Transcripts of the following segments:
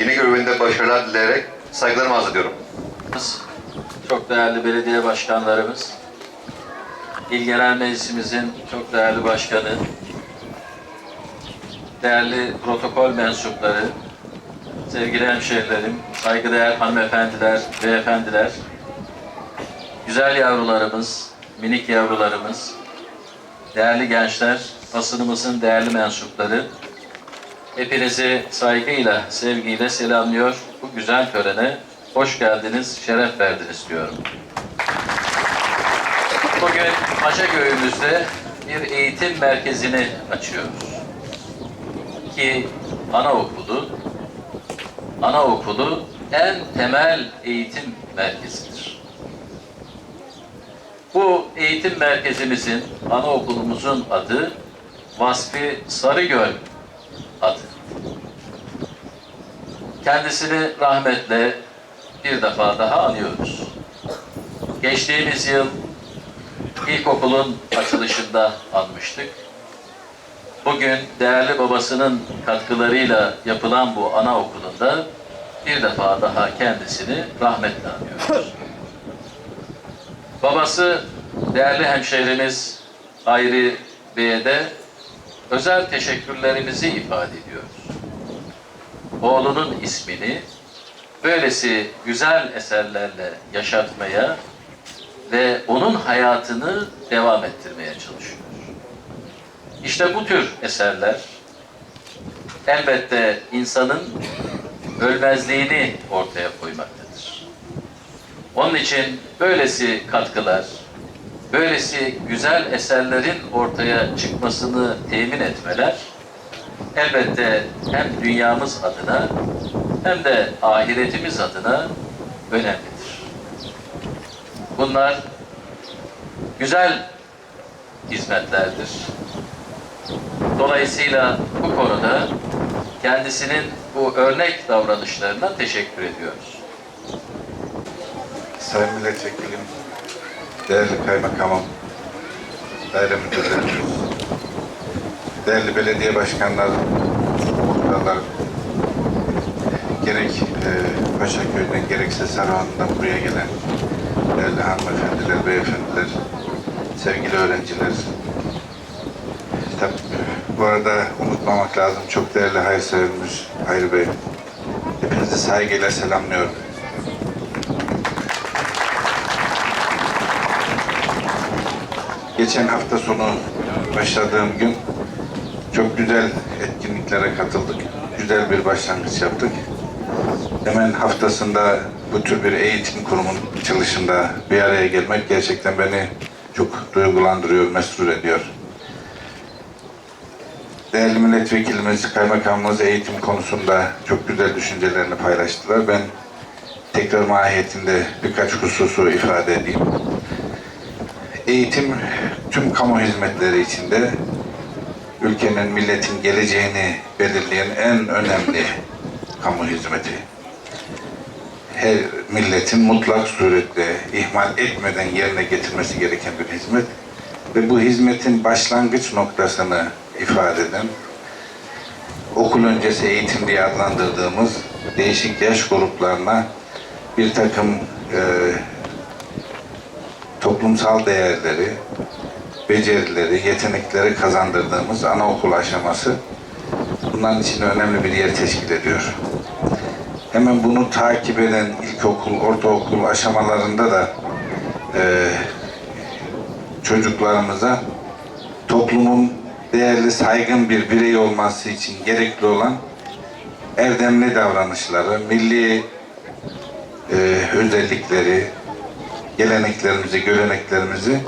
yeni görevinde başarılar dileyerek saygılarımı arz. Çok değerli belediye başkanlarımız, İl Genel Meclisimizin çok değerli başkanı, değerli protokol mensupları, sevgili hemşehrilerim, saygıdeğer hanımefendiler, beyefendiler, güzel yavrularımız, minik yavrularımız, değerli gençler, basınımızın değerli mensupları, hepinizi saygıyla, sevgiyle selamlıyor. Bu güzel törene hoş geldiniz, şeref verdiniz diyorum. Bugün Paşaköy'ümüzde bir eğitim merkezini açıyoruz. Ki anaokulu, anaokulu en temel eğitim merkezidir. Bu eğitim merkezimizin, anaokulumuzun adı Vasfi Sarıgöl adı. Kendisini rahmetle bir defa daha anıyoruz. Geçtiğimiz yıl ilkokulun açılışında anmıştık. Bugün değerli babasının katkılarıyla yapılan bu anaokulunda bir defa daha kendisini rahmetle anıyoruz. Babası değerli hemşehrimiz Hayri Bey'e de özel teşekkürlerimizi ifade ediyoruz. Oğlunun ismini böylesi güzel eserlerle yaşatmaya ve onun hayatını devam ettirmeye çalışıyor. İşte bu tür eserler elbette insanın ölmezliğini ortaya koymaktadır. Onun için böylesi katkılar, böylesi güzel eserlerin ortaya çıkmasını temin etmeler elbette hem dünyamız adına hem de ahiretimiz adına önemlidir. Bunlar güzel hizmetlerdir. Dolayısıyla bu konuda kendisinin bu örnek davranışlarına teşekkür ediyoruz. Sayın Milletvekilim, değerli kaymakamım, daire müdürlerimiz, değerli belediye başkanları, muhtarlar, gerek e, Paşaköy'den gerekse Sarıhan'dan buraya gelen değerli hanımefendiler, beyefendiler, sevgili öğrenciler. Tabii, bu arada unutmamak lazım çok değerli hayırseverimiz Hayri Bey. Hepinizi saygıyla selamlıyorum. Geçen hafta sonu başladığım gün çok güzel etkinliklere katıldık. Güzel bir başlangıç yaptık. Hemen haftasında bu tür bir eğitim kurumun açılışında bir araya gelmek gerçekten beni çok duygulandırıyor, mesrur ediyor. Değerli milletvekilimiz, kaymakamımız eğitim konusunda çok güzel düşüncelerini paylaştılar. Ben tekrar mahiyetinde birkaç hususu ifade edeyim. Eğitim tüm kamu hizmetleri içinde ülkenin, milletin geleceğini belirleyen en önemli kamu hizmeti. Her milletin mutlak surette ihmal etmeden yerine getirmesi gereken bir hizmet ve bu hizmetin başlangıç noktasını ifade eden okul öncesi eğitim diye adlandırdığımız değişik yaş gruplarına bir takım e, toplumsal değerleri, becerileri, yetenekleri kazandırdığımız anaokul aşaması bunların için önemli bir yer teşkil ediyor. Hemen bunu takip eden ilkokul, ortaokul aşamalarında da e, çocuklarımıza toplumun değerli, saygın bir birey olması için gerekli olan erdemli davranışları, milli e, özellikleri, geleneklerimizi, göreneklerimizi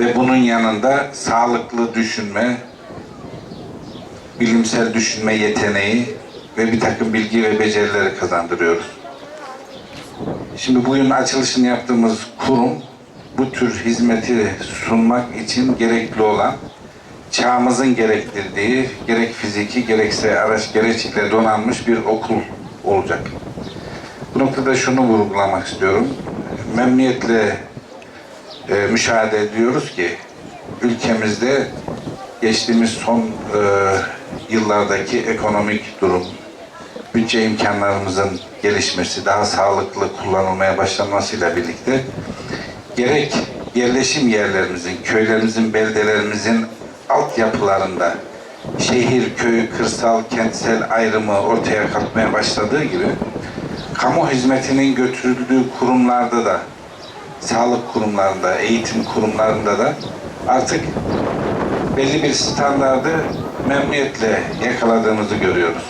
ve bunun yanında sağlıklı düşünme, bilimsel düşünme yeteneği ve bir takım bilgi ve becerileri kazandırıyoruz. Şimdi bugün açılışını yaptığımız kurum bu tür hizmeti sunmak için gerekli olan çağımızın gerektirdiği gerek fiziki gerekse araç gereçle donanmış bir okul olacak. Bu noktada şunu vurgulamak istiyorum. Memnuniyetle e, müşahede ediyoruz ki ülkemizde geçtiğimiz son e, yıllardaki ekonomik durum, bütçe imkanlarımızın gelişmesi, daha sağlıklı kullanılmaya başlanmasıyla birlikte gerek yerleşim yerlerimizin, köylerimizin, beldelerimizin altyapılarında şehir, köy, kırsal, kentsel ayrımı ortaya kalkmaya başladığı gibi kamu hizmetinin götürüldüğü kurumlarda da sağlık kurumlarında, eğitim kurumlarında da artık belli bir standardı memnuniyetle yakaladığımızı görüyoruz.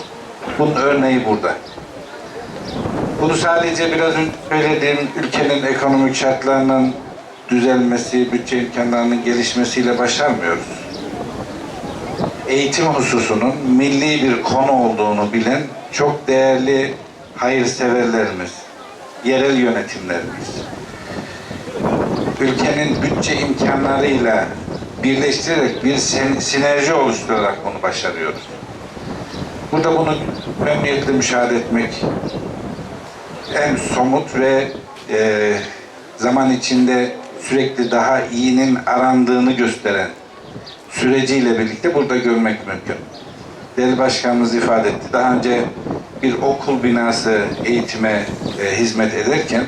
Bunun örneği burada. Bunu sadece biraz önce söylediğim ülkenin ekonomik şartlarının düzelmesi, bütçe imkanlarının gelişmesiyle başarmıyoruz. Eğitim hususunun milli bir konu olduğunu bilen çok değerli hayırseverlerimiz, yerel yönetimlerimiz, ülkenin bütçe imkanlarıyla birleştirerek bir sin- sinerji oluşturarak bunu başarıyoruz. Burada bunu memnuniyetle müşahede etmek en somut ve e, zaman içinde sürekli daha iyinin arandığını gösteren süreciyle birlikte burada görmek mümkün. Değerli Başkanımız ifade etti. Daha önce bir okul binası eğitime e, hizmet ederken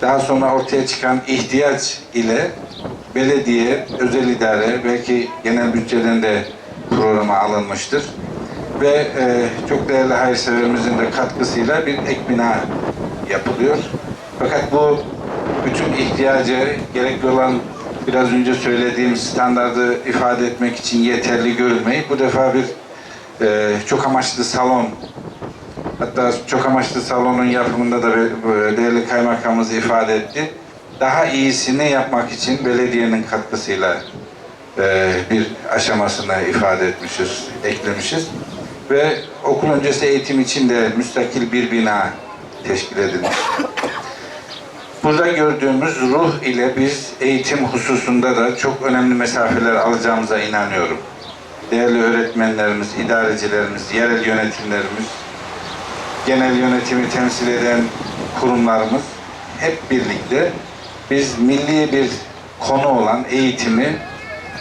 daha sonra ortaya çıkan ihtiyaç ile belediye, özel idare, belki genel bütçeden de programa alınmıştır. Ve e, çok değerli hayırseverimizin de katkısıyla bir ek bina yapılıyor. Fakat bu bütün ihtiyacı gerekli olan biraz önce söylediğim standardı ifade etmek için yeterli görülmeyip bu defa bir e, çok amaçlı salon Hatta çok amaçlı salonun yapımında da e, değerli kaymakamımız ifade etti. Daha iyisini yapmak için belediyenin katkısıyla e, bir aşamasını ifade etmişiz, eklemişiz. Ve okul öncesi eğitim için de müstakil bir bina teşkil edilmiş. Burada gördüğümüz ruh ile biz eğitim hususunda da çok önemli mesafeler alacağımıza inanıyorum. Değerli öğretmenlerimiz, idarecilerimiz, yerel yönetimlerimiz, genel yönetimi temsil eden kurumlarımız hep birlikte biz milli bir konu olan eğitimi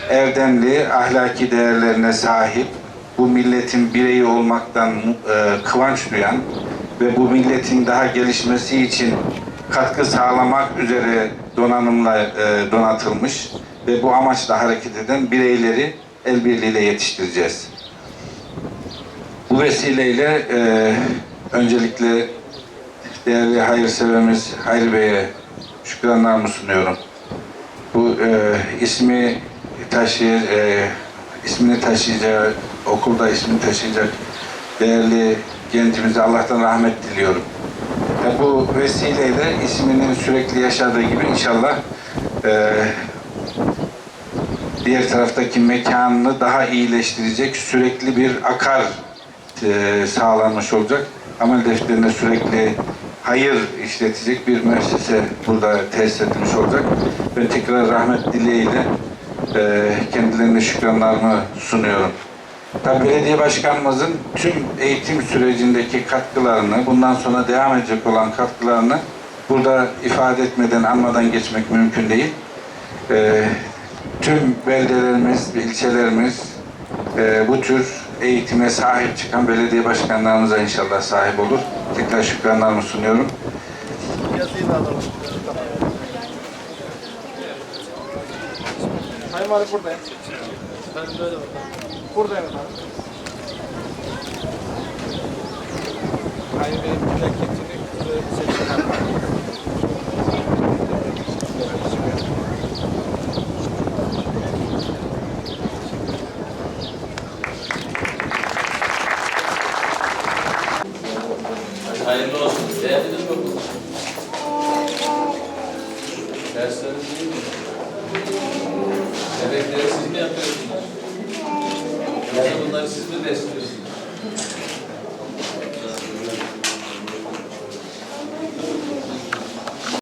erdemli, ahlaki değerlerine sahip, bu milletin bireyi olmaktan e, kıvanç duyan ve bu milletin daha gelişmesi için katkı sağlamak üzere donanımla e, donatılmış ve bu amaçla hareket eden bireyleri el birliğiyle yetiştireceğiz. Bu vesileyle e, öncelikle değerli hayırseverimiz Hayri Bey'e şükranlarımı sunuyorum. Bu e, ismi taşı, e, ismini taşıyacağı, okulda ismini taşıyacak değerli gencimize Allah'tan rahmet diliyorum. Bu vesileyle isminin sürekli yaşadığı gibi inşallah e, diğer taraftaki mekanını daha iyileştirecek sürekli bir akar e, sağlanmış olacak. Amel defterine sürekli hayır işletecek bir müessese burada tesis edilmiş olacak. Ve tekrar rahmet dileğiyle e, kendilerine şükranlarımı sunuyorum. Tabii belediye başkanımızın tüm eğitim sürecindeki katkılarını, bundan sonra devam edecek olan katkılarını burada ifade etmeden, anmadan geçmek mümkün değil. E, tüm beldelerimiz, ilçelerimiz e, bu tür eğitime sahip çıkan belediye başkanlarımıza inşallah sahip olur. Tekrar şükranlarımı sunuyorum. Sayın Valim buradayım. Ben böyle bakalım. Buradayım efendim. Hayır Bey'in plaketini e, seçim yapmak. Hayırlı olsun. Beğendiniz mi okulu? Dersleriniz iyi mi? Yemekleri siz mi yapıyorsunuz? Bunları siz mi besliyorsunuz?